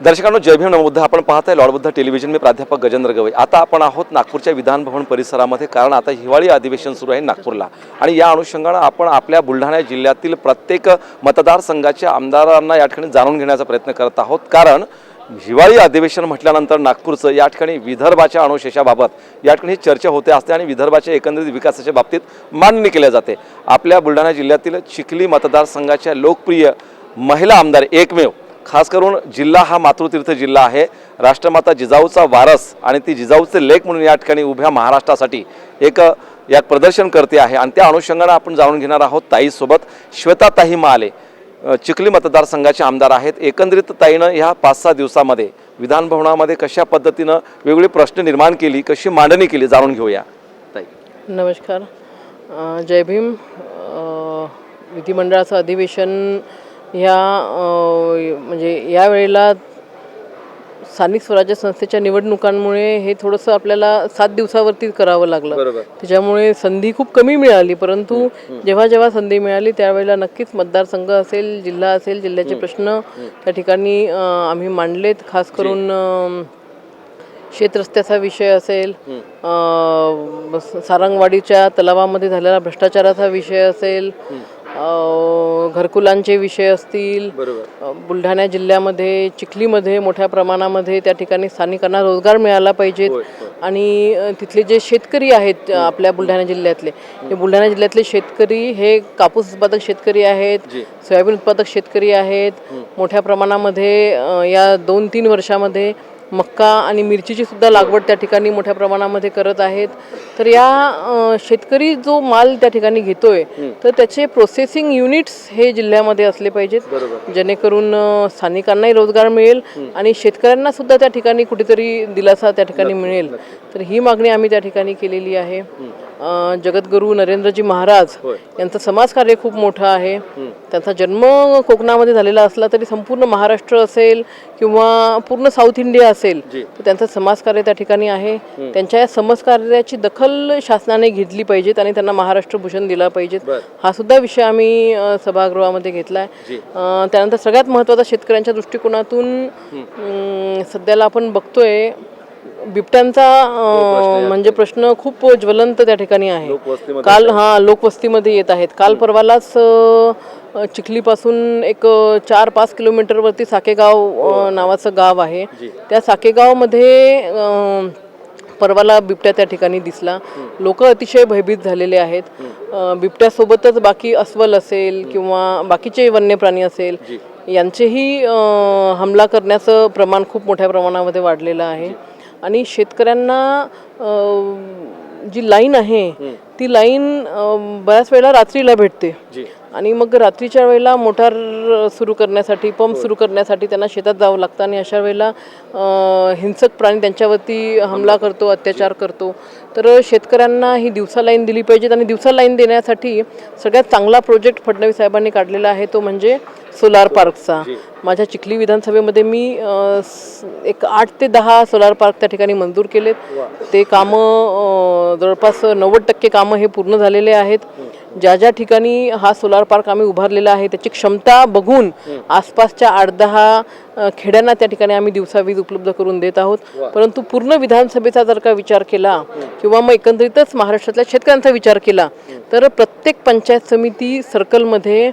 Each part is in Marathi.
दर्शकांनो जय भीम नमोद्ध आपण पाहत आहे लॉर्डबुद्ध टेलिव्हिजन मी प्राध्यापक गजेंद्र गवई. आता आपण आहोत नागपूरच्या विधानभवन परिसरामध्ये कारण आता हिवाळी अधिवेशन सुरू आहे नागपूरला. आणि या अनुषंगानं आपण आपल्या बुलढाणा जिल्ह्यातील प्रत्येक मतदारसंघाच्या आमदारांना या ठिकाणी जाणून घेण्याचा प्रयत्न करत आहोत. कारण हिवाळी अधिवेशन म्हटल्यानंतर नागपूरचं या ठिकाणी विदर्भाच्या अनुशेषाबाबत या ठिकाणी चर्चा होते असते आणि विदर्भाच्या एकंदरीत विकासाच्या बाबतीत मांडणी केल्या जाते. आपल्या बुलढाणा जिल्ह्यातील चिखली मतदारसंघाच्या लोकप्रिय महिला आमदार एकमेव खास करून जिल्हा हा मातृतीर्थ जिल्हा आहे. राष्ट्रमाता जिजाऊचा वारस आणि ती जिजाऊचे लेख म्हणून या ठिकाणी उभ्या महाराष्ट्रासाठी एक यात प्रदर्शन करते आहे. आणि त्या अनुषंगानं आपण जाणून घेणार आहोत ताईसोबत. श्वेता ताई माले चिखली मतदारसंघाचे आमदार आहेत. एकंदरीत ताईनं ह्या पाच सहा दिवसामध्ये विधानभवनामध्ये कशा पद्धतीनं वेगवेगळे प्रश्न निर्माण केली कशी मांडणी केली जाणून घेऊया. ताई. नमस्कार. जय भीम. विधिमंडळाचं अधिवेशन ह्या म्हणजे या वेळेला स्थानिक स्वराज्य संस्थेच्या निवडणुकांमुळे हे थोडंसं आपल्याला सात दिवसावरती करावं लागलं. त्याच्यामुळे संधी खूप कमी मिळाली परंतु जेव्हा जेव्हा संधी मिळाली त्यावेळेला नक्कीच मतदारसंघ असेल जिल्हा असेल जिल्ह्याचे प्रश्न त्या ठिकाणी आम्ही मांडलेत. खास करून शेतरस्त्याचा विषय असेल सारंगवाडीच्या तलावामध्ये झालेला भ्रष्टाचाराचा विषय असेल घरकुलांचे विषय असतील बुलढाणा जिल्ह्यामध्ये चिखलीमध्ये मोठ्या प्रमाणामध्ये त्या ठिकाणी स्थानिकांना रोजगार मिळाला पाहिजेत. आणि तिथले जे शेतकरी आहेत आपल्या बुलढाणा जिल्ह्यातले हे बुलढाणा जिल्ह्यातले शेतकरी हे कापूस उत्पादक शेतकरी आहेत. सोयाबीन उत्पादक शेतकरी आहेत. मोठ्या प्रमाणामध्ये या दोन तीन वर्षामध्ये मक्का आणि मिरचीची सुद्धा लागवड त्या ठिकाणी मोठ्या प्रमाणामध्ये करत आहेत. तर या शेतकरी जो माल त्या ठिकाणी घेतोय तर त्याचे प्रोसेसिंग युनिट्स हे जिल्ह्यामध्ये असले पाहिजेत. जेणेकरून स्थानिकांनाही रोजगार मिळेल आणि शेतकऱ्यांना सुद्धा त्या ठिकाणी कुठेतरी दिलासा त्या ठिकाणी मिळेल. तर ही मागणी आम्ही त्या ठिकाणी केलेली आहे. जगद्गुरू नरेंद्रजी महाराज. यांचं समाजकार्य खूप मोठं आहे त्यांचा जन्म कोकणामध्ये झालेला असला तरी संपूर्ण महाराष्ट्र असेल किंवा पूर्ण साऊथ इंडिया असेल. तर त्यांचं समाजकार्य त्या ठिकाणी आहे त्यांच्या या समाजकार्याची दखल शासनाने घेतली पाहिजेत आणि त्यांना महाराष्ट्र भूषण दिला पाहिजेत. हा सुद्धा विषय आम्ही सभागृहामध्ये घेतला आहे. त्यानंतर सगळ्यात महत्त्वाचा शेतकऱ्यांच्या दृष्टिकोनातून सध्याला आपण बघतोय बिबट्यांचा म्हणजे प्रश्न खूप ज्वलंत त्या ठिकाणी आहे. काल हा लोकवस्तीमध्ये येत आहेत. काल परवालाच चिखलीपासून एक चार पाच किलोमीटरवरती साकेगाव अ, नावाचं गाव आहे. त्या साकेगावमध्ये परवाला बिबट्या त्या ठिकाणी दिसला. लोक अतिशय भयभीत झालेले आहेत. बिबट्यासोबतच बाकी अस्वल असेल किंवा बाकीचे वन्य प्राणी असेल यांचेही हमला करण्याचं प्रमाण खूप मोठ्या प्रमाणामध्ये वाढलेलं आहे. आणि शेतकऱ्यांना जी लाईन आहे ती लाईन बऱ्याच वेळेला रात्रीला भेटते. आणि मग रात्रीच्या वेळेला मोटार सुरू करण्यासाठी पंप सुरू करण्यासाठी त्यांना शेतात जावं लागतं आणि अशा वेळेला हिंसक प्राणी त्यांच्यावरती हमला करतो अत्याचार करतो. तर शेतकऱ्यांना ही दिवसा लाईन दिली पाहिजेत आणि दिवसा लाईन देण्यासाठी सगळ्यात चांगला प्रोजेक्ट फडणवीस साहेबांनी काढलेला आहे तो म्हणजे सोलार पार्कचा. माझ्या चिखली विधानसभेमध्ये मी एक आठ ते दहा सोलार पार्क त्या ठिकाणी मंजूर केलेत. ते कामं जवळपास नव्वद टक्के कामं हे पूर्ण झालेले आहेत. ज्या ज्या ठिकाणी हा सोलार पार्क आम्ही उभारलेला आहे त्याची क्षमता बघून आसपासच्या आठ दहा खेड्यांना त्या ठिकाणी आम्ही दिवसा वीज उपलब्ध करून देत आहोत. परंतु पूर्ण विधानसभेचा जर का विचार केला किंवा मग एकंदरीतच महाराष्ट्रातल्या शेतकऱ्यांचा विचार केला तर प्रत्येक पंचायत समिती सर्कलमध्ये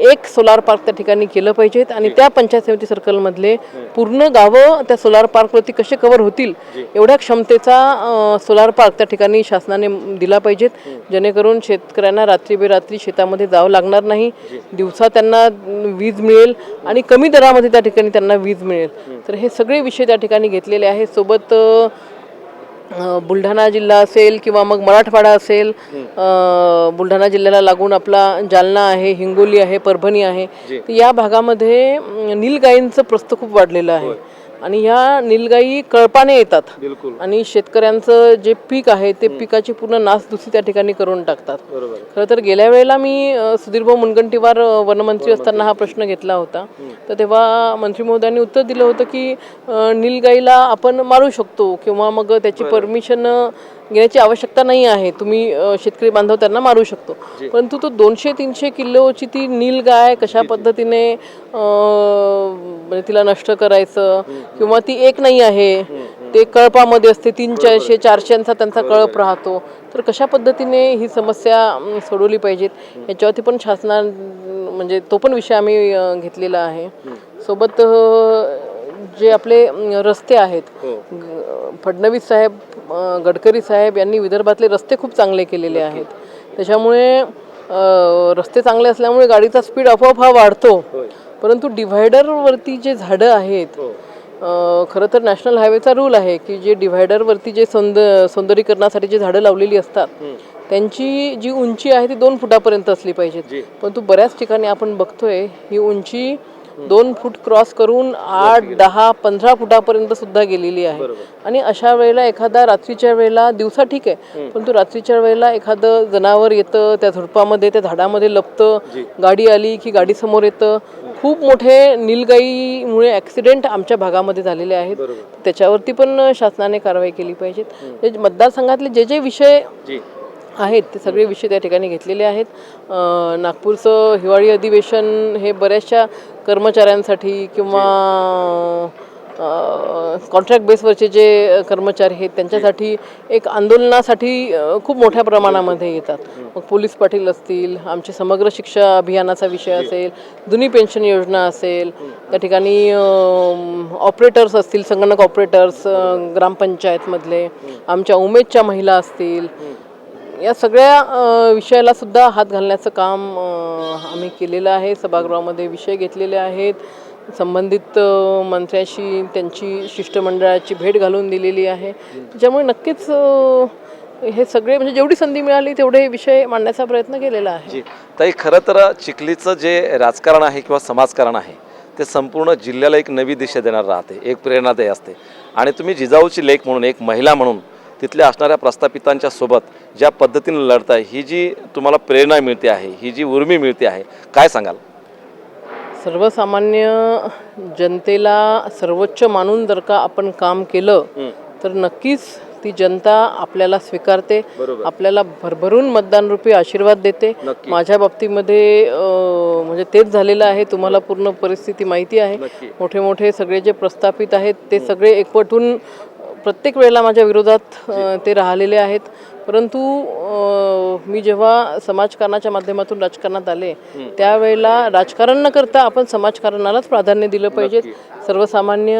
एक सोलार पार्क त्या ठिकाणी केलं पाहिजेत आणि त्या पंचायत समिती सर्कलमधले पूर्ण गावं त्या सोलार पार्कवरती कसे कव्हर होतील एवढ्या क्षमतेचा सोलार पार्क त्या ठिकाणी शासनाने दिला पाहिजेत. जेणेकरून शेतकऱ्यांना रात्री बेरात्री शेतामध्ये जावं लागणार नाही. दिवसा त्यांना वीज मिळेल आणि कमी दरामध्ये त्या ठिकाणी त्यांना वीज मिळेल. तर हे सगळे विषय त्या ठिकाणी घेतलेले आहेत. सोबत बुलढाणा जिल्हा असेल किंवा मग मराठवाडा असेल बुलढाणा जिल्ह्याला लागून आपला जालना आहे हिंगोली आहे परभणी आहे तर या भागामध्ये अम, नीलगायींचं प्रस्त खूप वाढलेलं आहे. आणि ह्या नीलगाई कळपाने येतात. बिलकुल. आणि शेतकऱ्यांचं जे पीक आहे ते पिकाची पूर्ण नासधुसी त्या ठिकाणी करून टाकतात. बरोबर. खरं तर गेल्या वेळेला मी अ, सुधीरभाऊ मुनगंटीवार अ, वनमंत्री असताना हा प्रश्न घेतला होता. तर तेव्हा मंत्री महोदयांनी उत्तर दिलं होतं की अ, नीलगाईला आपण मारू शकतो किंवा मग त्याची परमिशन घेण्याची आवश्यकता नाही आहे. तुम्ही शेतकरी बांधव त्यांना मारू शकतो. परंतु तो दोनशे तीनशे किलोची ती नील गाय कशा पद्धतीने म्हणजे तिला नष्ट करायचं किंवा ती एक नाही आहे ते कळपामध्ये असते तीन चारशे चारशेचा त्यांचा कळप राहतो. तर कशा पद्धतीने ही समस्या सोडवली पाहिजेत याच्यावरती पण शासना म्हणजे तो पण विषय आम्ही घेतलेला आहे. सोबत जे आपले रस्ते आहेत. ग- फडणवीस साहेब गडकरी साहेब यांनी विदर्भातले रस्ते खूप चांगले केलेले आहेत. त्याच्यामुळे रस्ते चांगले असल्यामुळे गाडीचा स्पीड आपोआप हा वाढतो. परंतु डिव्हायडरवरती जे झाडं आहेत अ, खरं तर नॅशनल हायवेचा रूल आहे की जे डिव्हायडरवरती जे सौंद सौंदर्यीकरणासाठी जे झाडं लावलेली असतात त्यांची जी उंची आहे ती दोन फुटापर्यंत असली पाहिजे परंतु बऱ्याच ठिकाणी आपण बघतोय ही उंची दोन फूट क्रॉस करून आठ दहा पंधरा फुटापर्यंत सुद्धा गेलेली आहे. आणि अशा वेळेला एखादा रात्रीच्या वेळेला दिवसा ठीक आहे परंतु रात्रीच्या वेळेला एखादं जनावर येतं त्या झुडपामध्ये त्या झाडामध्ये लपतं गाडी आली की गाडी समोर येतं. खूप मोठे निलगाईमुळे ॲक्सिडेंट आमच्या भागामध्ये झालेले आहेत. त्याच्यावरती पण शासनाने कारवाई केली पाहिजेत. जे मतदारसंघातले जे जे विषय आहेत ते सगळे विषय त्या ठिकाणी घेतलेले आहेत. नागपूरचं हिवाळी अधिवेशन हे बऱ्याचशा कर्मचाऱ्यांसाठी किंवा कॉन्ट्रॅक्ट बेसवरचे जे कर्मचारी आहेत त्यांच्यासाठी एक आंदोलनासाठी खूप मोठ्या प्रमाणामध्ये येतात. मग पोलीस पाटील असतील आमचे समग्र शिक्षा अभियानाचा विषय असेल जुनी पेन्शन योजना असेल त्या ठिकाणी ऑपरेटर्स असतील संगणक ऑपरेटर्स ग्रामपंचायतमधले आमच्या उमेदच्या महिला असतील या सगळ्या विषयालासुद्धा विषयाला सुद्धा हात घालण्याचं काम आम्ही केलेलं आहे. सभागृहामध्ये विषय घेतलेले आहेत. संबंधित मंत्र्याशी त्यांची शिष्टमंडळाची भेट घालून दिलेली आहे. त्याच्यामुळे नक्कीच हे सगळे म्हणजे जेवढी संधी मिळाली तेवढे विषय मांडण्याचा प्रयत्न केलेला आहे. ताई खरं तर चिखलीचं जे राजकारण आहे किंवा समाजकारण आहे ते संपूर्ण जिल्ह्याला एक नवी दिशा देणार राहते एक प्रेरणादायी असते. आणि तुम्ही जिजाऊची लेख म्हणून एक महिला म्हणून तिथल्या असणाऱ्या प्रस्थापितांच्या सोबत ज्या पद्धतीने लढताय ही जी तुम्हाला प्रेरणा मिळते आहे ही जी उर्मी मिळते आहे काय सांगाल? सर्वसामान्य जनतेला सर्वोच्च मानून जर का आपण काम केलं तर नक्कीच ती जनता आपल्याला स्वीकारते आपल्याला भरभरून मतदान रूपी आशीर्वाद देते. माझ्या बाबतीमध्ये म्हणजे तेच झालेलं आहे तुम्हाला पूर्ण परिस्थिती माहिती आहे. मोठे मोठे सगळे जे प्रस्थापित आहेत ते सगळे एकवटून प्रत्येक वेळेला माझ्या विरोधात ते राहिलेले आहेत. परंतु मी जेव्हा समाजकारणाच्या माध्यमातून राजकारणात आले त्यावेळेला राजकारण न करता आपण समाजकारणालाच प्राधान्य दिलं पाहिजे. सर्वसामान्य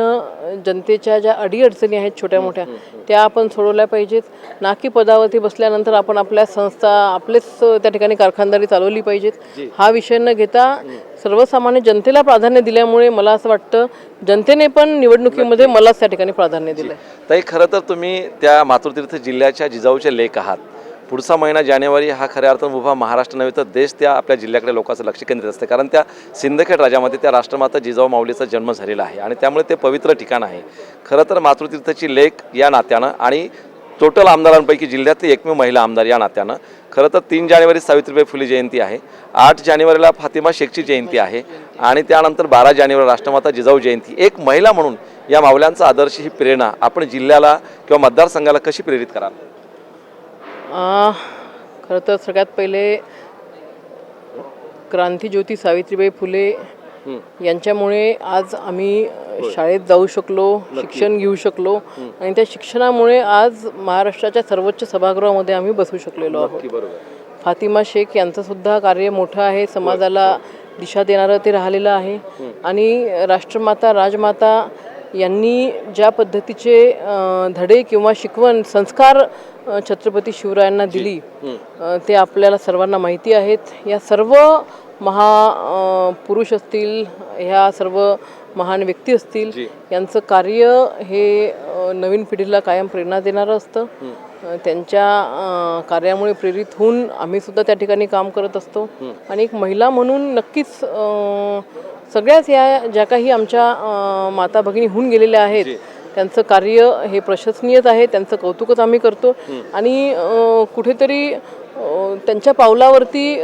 जनतेच्या ज्या अडीअडचणी आहेत छोट्या मोठ्या त्या आपण सोडवल्या पाहिजेत. ना की पदावरती बसल्यानंतर आपण आपल्या संस्था आपलेच त्या ठिकाणी कारखानदारी चालवली पाहिजेत. हा विषय न घेता सर्वसामान्य जनतेला प्राधान्य दिल्यामुळे मला असं वाटतं जनतेने पण निवडणुकीमध्ये मलाच त्या ठिकाणी प्राधान्य दिलं ताई खरं तर तुम्ही त्या मातृतीर्थ जिल्ह्याच्या जिजाऊचे लेख आहात. पुढचा महिना जानेवारी हा खऱ्या अर्थानं उभा महाराष्ट्र नव्हे तर देश त्या आपल्या जिल्ह्याकडे लोकांचं लक्ष केंद्रित असते. कारण त्या सिंदखेड राजामध्ये त्या राष्ट्रमाता जिजाऊ माऊलीचा जन्म झालेला आहे आणि त्यामुळे ते पवित्र ठिकाण आहे. खरं तर मातृतीर्थाची लेख या नात्यानं आणि टोटल आमदारांपैकी जिल्ह्यातली एकमेव महिला आमदार या नात्यानं खरं तर तीन जानेवारी सावित्रीबाई फुले जयंती आहे. आठ जानेवारीला फातिमा शेखची जयंती आहे आणि त्यानंतर बारा जानेवारी राष्ट्रमाता जिजाऊ जयंती. एक महिला म्हणून या माऊल्यांचा आदर्श ही प्रेरणा आपण जिल्ह्याला किंवा मतदारसंघाला कशी प्रेरित कराल? खरं तर सगळ्यात पहिले क्रांतीज्योती सावित्रीबाई फुले यांच्यामुळे आज आम्ही शाळेत जाऊ शकलो शिक्षण घेऊ शकलो आणि त्या शिक्षणामुळे आज महाराष्ट्राच्या सर्वोच्च सभागृहामध्ये आम्ही बसू शकलेलो आहोत. फातिमा शेख यांचं सुद्धा कार्य मोठं आहे समाजाला दिशा देणारं ते राहिलेलं आहे. आणि राष्ट्रमाता राजमाता यांनी ज्या पद्धतीचे धडे किंवा शिकवण संस्कार छत्रपती शिवरायांना दिली ते आपल्याला सर्वांना माहिती आहेत. या सर्व महा पुरुष असतील ह्या सर्व महान व्यक्ती असतील यांचं कार्य हे नवीन पिढीला कायम प्रेरणा देणारं असतं. त्यांच्या कार्यामुळे प्रेरित होऊन आम्ही सुद्धा त्या ठिकाणी काम करत असतो. आणि एक महिला म्हणून नक्कीच सगळ्याच या ज्या काही आमच्या माता भगिनी होऊन गेलेल्या आहेत त्यांचं कार्य हे प्रशंसनीयच आहे त्यांचं कौतुकच आम्ही करतो. आणि कुठेतरी त्यांच्या पावलावरती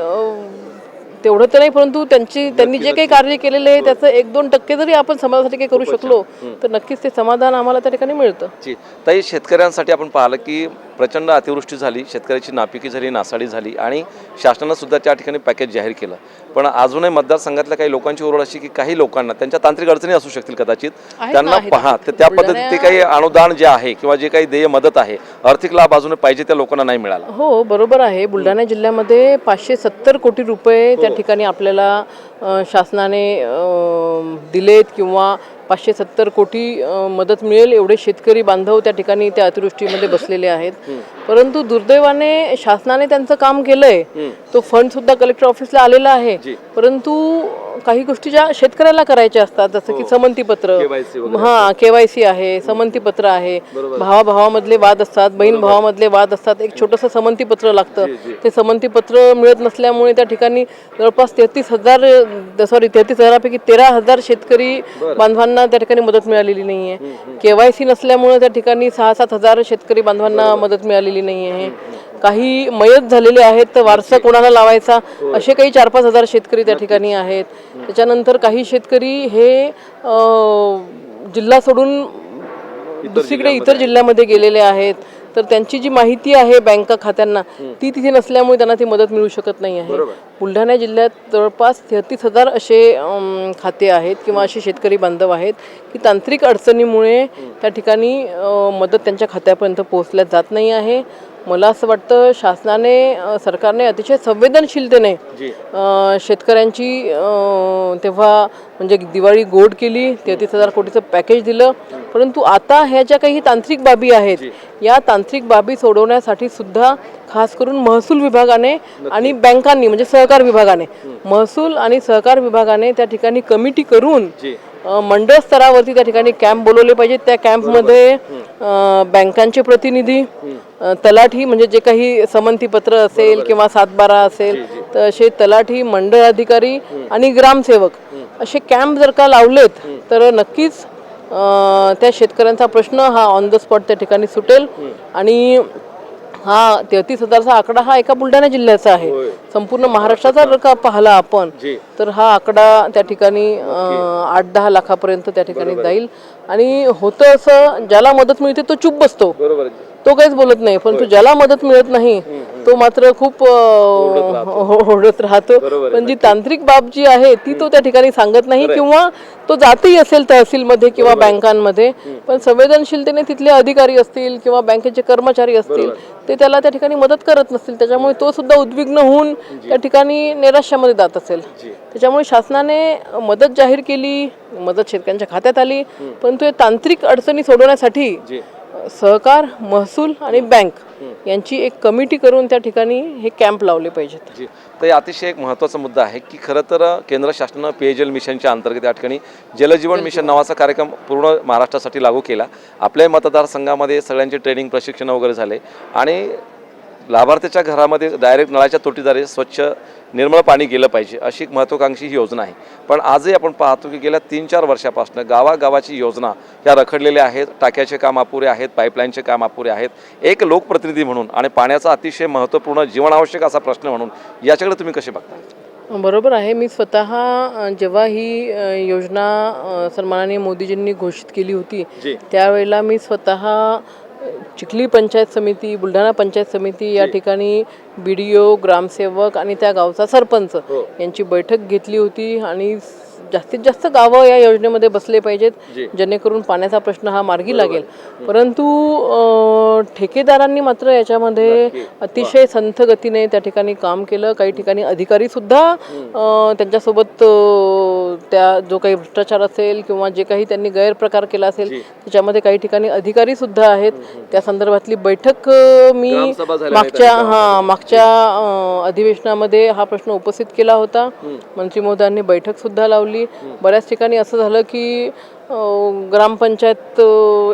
तेवढं तर नाही परंतु त्यांची त्यांनी जे काही कार्य केलेले आहे त्याचं एक दोन टक्के जरी आपण समाजासाठी काही करू शकलो तर नक्कीच ते समाधान आम्हाला त्या ठिकाणी मिळतं. जी. ताई शेतकऱ्यांसाठी आपण पाहिलं की प्रचंड अतिवृष्टी झाली शेतकऱ्याची नापिकी झाली नासाडी झाली आणि शासनानं सुद्धा त्या ठिकाणी पॅकेज जाहीर केलं. पण अजूनही मतदारसंघातल्या काही लोकांची ओरड अशी की काही लोकांना त्यांच्या तांत्रिक अडचणी असू शकतील कदाचित त्यांना. पहा तर त्या पद्धतीत ते काही अनुदान जे आहे किंवा जे काही देय मदत आहे आर्थिक लाभ अजून पाहिजे त्या लोकांना नाही मिळाला. हो बरोबर आहे. बुलढाणा जिल्ह्यामध्ये पाचशे सत्तर कोटी रुपये त्या ठिकाणी आपल्याला शासनाने दिलेत किंवा पाचशे सत्तर कोटी मदत मिळेल एवढे शेतकरी बांधव त्या ठिकाणी त्या अतिवृष्टीमध्ये बसलेले आहेत. परंतु दुर्दैवाने शासनाने त्यांचं काम केलंय. तो फंड सुद्धा कलेक्टर ऑफिसला आलेला आहे. परंतु काही गोष्टी ज्या शेतकऱ्याला करायच्या असतात जसं की समंतीपत्र. KYC हा केवायसी आहे समंतीपत्र आहे. भावाभावामधले वाद असतात बहीण भावामधले वाद असतात एक छोटंसं समंतीपत्र लागतं. ते समंतीपत्र मिळत नसल्यामुळे त्या ठिकाणी जवळपास तेहतीस हजार सॉरी तेहतीस हजारापैकी तेरा हजार शेतकरी बांधवांना त्या ठिकाणी मदत मिळालेली नाही आहे केवायसी नसल्यामुळे त्या ठिकाणी सहा सात हजार शेतकरी बांधवांना मदत मिळालेली नाही आहे काही मयत झालेले आहेत तर वारसा कोणाला लावायचा? असे काही चार पाच हजार शेतकरी त्या ठिकाणी आहेत. त्याच्यानंतर काही शेतकरी हे जिल्हा सोडून दुसरीकडे इतर जिल्ह्यामध्ये गेलेले आहेत. तर त्यांची जी माहिती आहे बँका खात्यांना ती तिथे नसल्यामुळे त्यांना ती मदत मिळू शकत नाही आहे. बुलढाणा जिल्ह्यात जवळपास तेहतीस हजार असे खाते आहेत किंवा असे शेतकरी बांधव आहेत की तांत्रिक अडचणीमुळे त्या ठिकाणी मदत त्यांच्या खात्यापर्यंत पोहोचल्या जात नाही आहे. मला असं वाटतं शासनाने सरकारने अतिशय संवेदनशीलतेने शेतकऱ्यांची तेव्हा म्हणजे दिवाळी गोड केली तेहतीस हजार कोटीचं पॅकेज दिलं. परंतु आता ह्या ज्या काही तांत्रिक बाबी आहेत या तांत्रिक बाबी सोडवण्यासाठी सुद्धा खास करून महसूल विभागाने आणि बँकांनी म्हणजे सहकार विभागाने महसूल आणि सहकार विभागाने त्या ठिकाणी कमिटी करून मंडळ स्तरावरती त्या ठिकाणी कॅम्प बोलवले पाहिजेत. त्या कॅम्पमध्ये बँकांचे प्रतिनिधी तलाठी म्हणजे जे काही समंतीपत्र असेल किंवा सातबारा असेल तर असे तलाठी मंडळ अधिकारी आणि ग्रामसेवक असे कॅम्प जर का लावलेत तर नक्कीच त्या शेतकऱ्यांचा प्रश्न हा ऑन द स्पॉट त्या ठिकाणी सुटेल. आणि हा तेहतीस हजारचा आकडा हा एका बुलढाणा जिल्ह्याचा आहे. संपूर्ण महाराष्ट्राचा जर का पाहिला आपण तर हा आकडा त्या ठिकाणी आठ दहा लाखापर्यंत त्या ठिकाणी जाईल. आणि होतं असं ज्याला मदत मिळते तो चूप बसतो. बरोबर तो काहीच बोलत नाही परंतु ज्याला मदत मिळत नाही तो मात्र खूप ओरडत राहतो. पण जी तांत्रिक बाब जी आहे ती तो त्या ठिकाणी सांगत नाही किंवा तो जातही असेल तहसीलमध्ये किंवा बँकांमध्ये पण संवेदनशीलतेने तिथले अधिकारी असतील किंवा बँकेचे कर्मचारी असतील ते त्याला त्या ठिकाणी मदत करत नसतील. त्याच्यामुळे तो सुद्धा उद्विग्न होऊन त्या ठिकाणी नैराश्यामध्ये जात असेल. त्याच्यामुळे शासनाने मदत जाहीर केली मदत शेतकऱ्यांच्या खात्यात आली परंतु हे तांत्रिक अडचणी सोडवण्यासाठी सहकार महसूल आणि बँक यांची एक कमिटी करून त्या ठिकाणी हे कॅम्प लावले पाहिजेत. जी. तर अतिशय एक महत्त्वाचा मुद्दा आहे की खरं तर केंद्र शासनानं पेयजल मिशनच्या अंतर्गत या ठिकाणी जलजीवन मिशन नावाचा कार्यक्रम पूर्ण महाराष्ट्रासाठी लागू केला. आपल्या मतदारसंघामध्ये सगळ्यांचे ट्रेनिंग प्रशिक्षण वगैरे झाले. आणि लाभार्थ्याच्या घरामध्ये डायरेक्ट नळाच्या तोटीद्वारे स्वच्छ निर्मळ पाणी गेलं पाहिजे अशी एक महत्त्वाकांक्षी ही योजना आहे. पण आजही आपण पाहतो की गेल्या तीन चार वर्षापासून गावागावाची योजना ह्या रखडलेल्या आहेत टाक्याचे काम अपुरे आहेत पाईपलाईनचे काम अपुरे आहेत. एक लोकप्रतिनिधी म्हणून आणि पाण्याचा अतिशय महत्त्वपूर्ण जीवनावश्यक असा प्रश्न म्हणून याच्याकडे तुम्ही कसे बघता? बरोबर आहे. मी स्वतः जेव्हा ही योजना सन्माननीय मोदीजींनी घोषित केली होती. त्यावेळेला मी स्वतः चिखली पंचायत समिती बुलढाणा पंचायत समिती या ठिकाणी बी डी ओ ग्रामसेवक आणि त्या गावचा सरपंच यांची बैठक घेतली होती आणि जास्तीत जास्त गावं या योजनेमध्ये बसले पाहिजेत जेणेकरून पाण्याचा प्रश्न हा मार्गी लागेल. परंतु ठेकेदारांनी मात्र याच्यामध्ये अतिशय संथ गतीने त्या ठिकाणी काम केलं. काही ठिकाणी अधिकारी सुद्धा त्यांच्यासोबत त्या जो काही भ्रष्टाचार असेल किंवा जे काही त्यांनी गैरप्रकार केला असेल त्याच्यामध्ये काही ठिकाणी अधिकारी सुद्धा आहेत. त्या संदर्भातली बैठक मी मागच्या हा मागच्या अधिवेशनामध्ये हा प्रश्न उपस्थित केला होता. मंत्री महोदयांनी बैठक सुद्धा लावली. बऱ्याच ठिकाणी असं झालं की ग्रामपंचायत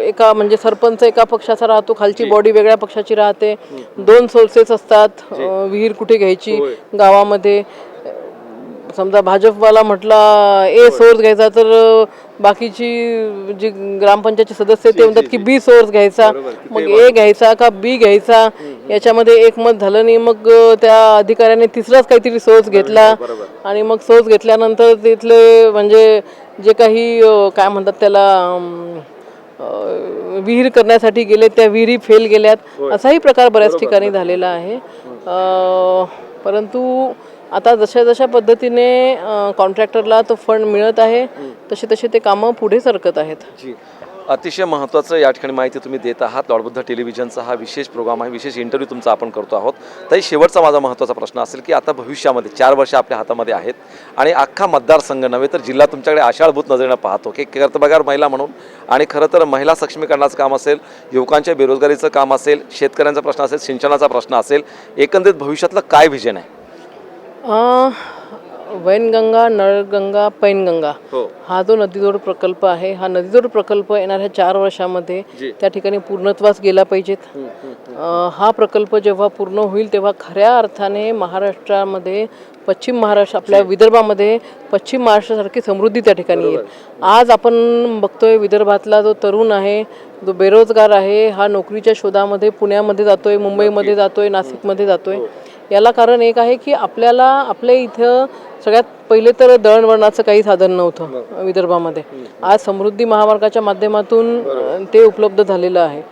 एका म्हणजे सरपंच एका पक्षाचा राहतो खालची बॉडी वेगळ्या पक्षाची राहते. दोन सोर्सेस असतात. विहीर कुठे घ्यायची? गावामध्ये. समजा भाजपवाला म्हटला ए सोर्स घ्यायचा तर बाकीची जी ग्रामपंचायतचे सदस्य ते म्हणतात की बी सोर्स घ्यायचा मग ए घ्यायचा का बी घ्यायचा याच्यामध्ये एकमत झालं नाही मग त्या अधिकाऱ्याने तिसराच काहीतरी सोच घेतला आणि मग सोच घेतल्यानंतर तिथले म्हणजे जे काही काय म्हणतात त्याला विहीर करण्यासाठी गेले त्या विहिरी फेल गेल्यात असाही प्रकार बऱ्याच ठिकाणी झालेला आहे. परंतु आता जशा जशा पद्धतीने कॉन्ट्रॅक्टरला तो फंड मिळत आहे तसे तसे ते कामं पुढे सरकत आहेत. जी. अतिशय महत्त्वाचं या ठिकाणी माहिती तुम्ही देत आहात. लॉडबुद्ध टेलिव्हिजनचा हा विशेष प्रोग्राम आहे विशेष इंटरव्ह्यू तुमचा आपण करतो आहोत. तरी शेवटचा माझा महत्त्वाचा प्रश्न असेल की आता भविष्यामध्ये चार वर्ष आपल्या हातामध्ये आहेत आणि अख्खा मतदारसंघ नव्हे तर जिल्हा तुमच्याकडे आशाळभूत नजरेनं पाहतो की कर्तबगार महिला म्हणून. आणि खरं तर महिला सक्षमीकरणाचं काम असेल युवकांच्या बेरोजगारीचं काम असेल शेतकऱ्यांचा प्रश्न असेल सिंचनाचा प्रश्न असेल एकंदरीत भविष्यातलं काय व्हिजन आहे? वैनगंगा नळगंगा पैनगंगा हो. हा जो नदीजोड प्रकल्प आहे हा नदीजोड प्रकल्प येणाऱ्या चार वर्षामध्ये जी. त्या ठिकाणी पूर्णत्वास गेला पाहिजेत. अ, हा प्रकल्प जेव्हा पूर्ण होईल तेव्हा खऱ्या अर्थाने महाराष्ट्रामध्ये पश्चिम महाराष्ट्र आपल्या विदर्भामध्ये पश्चिम महाराष्ट्रासारखी समृद्धी त्या ठिकाणी येईल. आज आपण बघतोय विदर्भातला जो तरुण आहे जो बेरोजगार आहे हा नोकरीच्या शोधामध्ये पुण्यामध्ये जातोय मुंबईमध्ये जातोय नाशिकमध्ये जातोय. याला कारण एक आहे की आपल्याला आपल्या इथं सगळ्यात पहिले तर दळणवळणाचं काही साधन नव्हतं विदर्भामध्ये. आज समृद्धी महामार्गाच्या माध्यमातून ते उपलब्ध झालेलं आहे.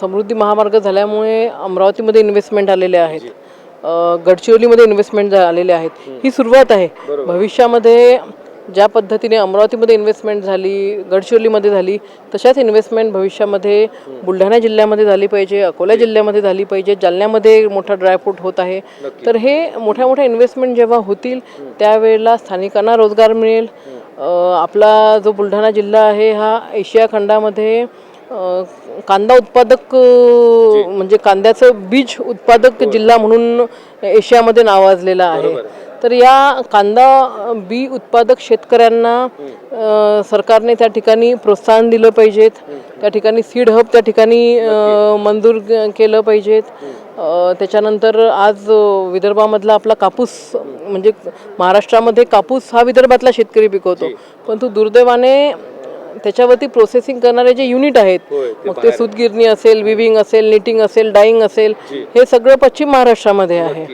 समृद्धी महामार्ग झाल्यामुळे अमरावतीमध्ये इन्व्हेस्टमेंट आलेले आहेत. गडचिरोलीमध्ये इन्व्हेस्टमेंट आलेले आहेत. ही सुरुवात आहे. भविष्यामध्ये ज्या पद्धतीने अमरावतीमध्ये इन्व्हेस्टमेंट झाली गडचिरोलीमध्ये झाली तशाच इन्व्हेस्टमेंट भविष्यामध्ये बुलढाणा जिल्ह्यामध्ये झाली पाहिजे अकोला जिल्ह्यामध्ये झाली पाहिजे जालन्यामध्ये मोठा ड्रायफ्रूट होत आहे. तर हे मोठ्या मोठ्या इन्व्हेस्टमेंट जेव्हा होतील त्यावेळेला स्थानिकांना रोजगार मिळेल. आपला जो बुलढाणा जिल्हा आहे हा एशिया खंडामध्ये कांदा उत्पादक म्हणजे कांद्याचं बीज उत्पादक जिल्हा म्हणून एशियामध्ये नावाजलेला आहे. तर या कांदा बी उत्पादक शेतकऱ्यांना सरकारने त्या ठिकाणी प्रोत्साहन दिलं पाहिजेत. त्या ठिकाणी सीड हब त्या ठिकाणी मंजूर केलं पाहिजेत. त्याच्यानंतर आज विदर्भामधला आपला कापूस म्हणजे महाराष्ट्रामध्ये कापूस हा विदर्भातला शेतकरी पिकवतो. परंतु दुर्दैवाने त्याच्यावरती प्रोसेसिंग करणारे जे युनिट आहेत मग ते सूतगिरणी असेल विविंग असेल निटिंग असेल डाईंग असेल हे सगळं पश्चिम महाराष्ट्रामध्ये आहे.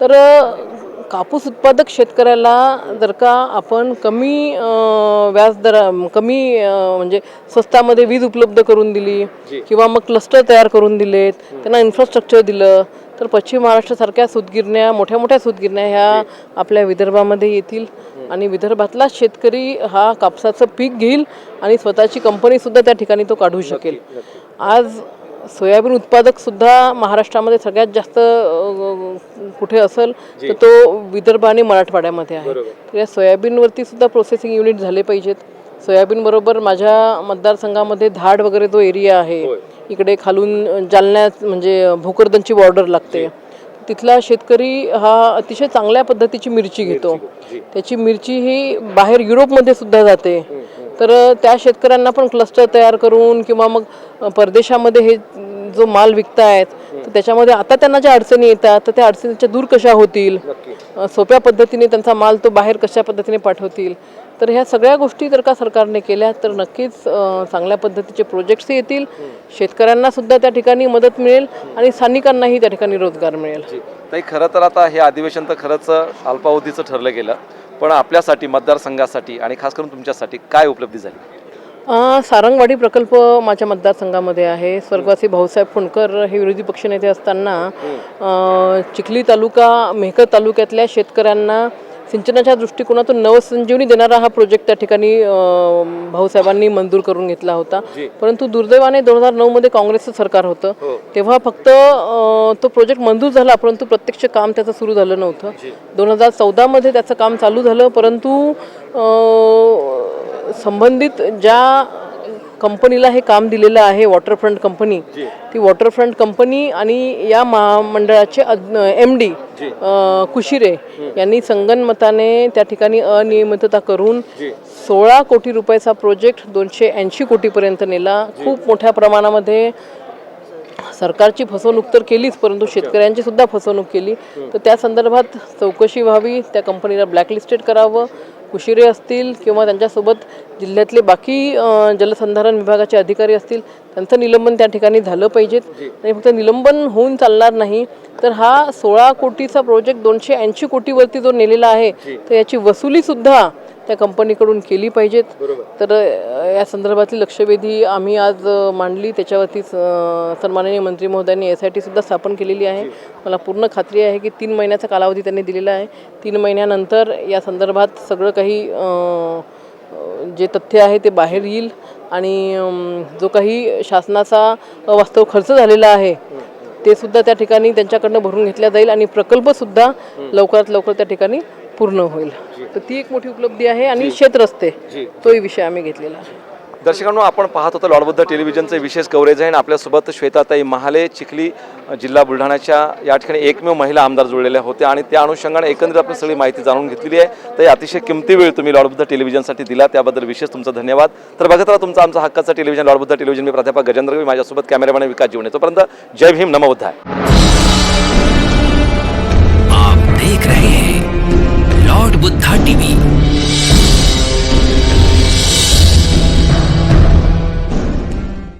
तर कापूस उत्पादक शेतकऱ्याला जर का आपण कमी व्याजदरा कमी म्हणजे स्वस्तामध्ये वीज उपलब्ध करून दिली किंवा मग क्लस्टर तयार करून दिलेत त्यांना इन्फ्रास्ट्रक्चर दिलं तर पश्चिम महाराष्ट्रासारख्या सूतगिरण्या मोठ्या मोठ्या सूतगिरण्या ह्या आपल्या विदर्भामध्ये येतील. आणि विदर्भातला शेतकरी हा कापसाचं पीक घेईल आणि स्वतःची कंपनीसुद्धा त्या ठिकाणी तो काढू शकेल. आज सोयाबीन उत्पादक सुद्धा महाराष्ट्रामध्ये सगळ्यात जास्त कुठे असेल तर तो विदर्भ आणि मराठवाड्यामध्ये आहे. तर या सोयाबीनवरती सुद्धा प्रोसेसिंग युनिट झाले पाहिजेत. सोयाबीन बरोबर माझ्या मतदारसंघामध्ये धाड वगैरे जो एरिया आहे. इकडे खालून जालन्यात म्हणजे भोकरदनची बॉर्डर लागते. तिथला शेतकरी हा अतिशय चांगल्या पद्धतीची मिरची घेतो. त्याची मिरची ही बाहेर युरोपमध्ये सुद्धा जाते. तर त्या शेतकऱ्यांना पण क्लस्टर तयार करून किंवा मग परदेशामध्ये हे जो माल विकतायत तर त्याच्यामध्ये आता त्यांना ज्या अडचणी येतात तर त्या अडचणीच्या दूर कशा होतील? सोप्या पद्धतीने त्यांचा माल तो बाहेर कशा पद्धतीने पाठवतील? तर ह्या सगळ्या गोष्टी जर का सरकारने केल्या तर नक्कीच चांगल्या पद्धतीचे प्रोजेक्ट्स येतील. शेतकऱ्यांना सुद्धा त्या ठिकाणी मदत मिळेल आणि स्थानिकांनाही त्या ठिकाणी रोजगार मिळेल. ताई खरं तर आता हे अधिवेशन तर खरंच अल्पावधीचं ठरलं गेलं. पण आपल्यासाठी मतदारसंघासाठी आणि खास करून तुमच्यासाठी काय उपलब्धी झाली? सारंगवाडी प्रकल्प माझ्या मतदारसंघामध्ये आहे. स्वर्गवासी भाऊसाहेब फुंडकर हे विरोधी पक्षनेते असताना चिखली तालुका मेहकर तालुक्यातल्या शेतकऱ्यांना सिंचनाच्या दृष्टिकोनातून नवसंजीवनी देणारा हा प्रोजेक्ट त्या ठिकाणी भाऊसाहेबांनी मंजूर करून घेतला होता. परंतु दुर्दैवाने दोन हजार नऊमध्ये काँग्रेसचं सरकार होतं. तेव्हा फक्त तो प्रोजेक्ट मंजूर झाला परंतु प्रत्यक्ष काम त्याचं सुरू झालं नव्हतं. दोन हजार चौदामध्ये त्याचं काम चालू झालं परंतु संबंधित ज्या कंपनीला हे काम दिलेलं आहे वॉटरफ्रंट कंपनी ती वॉटरफ्रंट कंपनी आणि या महामंडळाचे एम डी कुशिरे यांनी संगनमताने त्या ठिकाणी अनियमितता करून सोळा कोटी रुपयाचा प्रोजेक्ट दोनशे ऐंशी कोटीपर्यंत नेला. खूप मोठ्या प्रमाणामध्ये सरकारची फसवणूक तर केलीच परंतु शेतकऱ्यांची सुद्धा फसवणूक केली. तर त्या संदर्भात चौकशी व्हावी त्या कंपनीला ब्लॅकलिस्टेड करावं. कुशिरे असतील किंवा त्यांच्यासोबत जिल्ह्यातले बाकी जलसंधारण विभागाचे अधिकारी असतील त्यांचं निलंबन त्या ठिकाणी झालं पाहिजेत. आणि फक्त निलंबन होऊन चालणार नाही तर हा सोळा कोटीचा प्रोजेक्ट दोनशे ऐंशी कोटीवरती जो नेलेला आहे तर याची वसुलीसुद्धा त्या कंपनीकडून केली पाहिजेत. तर या संदर्भातली लक्षवेधी आम्ही आज मांडली. त्याच्यावरतीच अ, सन्माननीय मंत्री महोदयांनी एस आय टीसुद्धा स्थापन केलेली आहे. मला पूर्ण खात्री आहे की तीन महिन्याचा कालावधी त्यांनी दिलेला आहे. तीन महिन्यानंतर या संदर्भात सगळं काही जे तथ्य आहे ते बाहेर येईल. आणि जो काही शासनाचा वास्तव खर्च झालेला आहे ते सुद्धा त्या ठिकाणी त्यांच्याकडनं भरून घेतल्या जाईल आणि प्रकल्पसुद्धा लवकरात लवकर त्या ठिकाणी पूर्ण होईल. तर ती एक मोठी उपलब्धी आहे आणि शेतरस्ते तोही विषय आम्ही घेतलेला आहे. दर्शकांनो आपण पाहत होतो लॉडबुद्ध टेलिव्हिजनचं विशेष कव्हरेज आहे आणि आपल्यासोबत श्वेताताई महाले चिखली जिल्हा बुलढाण्याच्या या ठिकाणी एकमेव महिला आमदार जुळलेल्या होत्या आणि त्या अनुषंगाने एकंदरीत आपण सगळी माहिती जाणून घेतलेली आहे. तर ही अतिशय किमती वेळ तुम्ही लॉडबुद्ध टेलिव्हिजनसाठी दिला त्याबद्दल विशेष तुमचा धन्यवाद. तर बघत राहा तुमचा आमचा हक्काचा टेलिव्हिजन लॉडबुद्ध टेलिव्हिजन. मी प्राध्यापक गजेंद्र माझ्यासोबत कॅमेरामॅन विकास जीवने. तोपर्यंत जय भीम नमोद्ध आहे आप देख रहे About Buddha TV.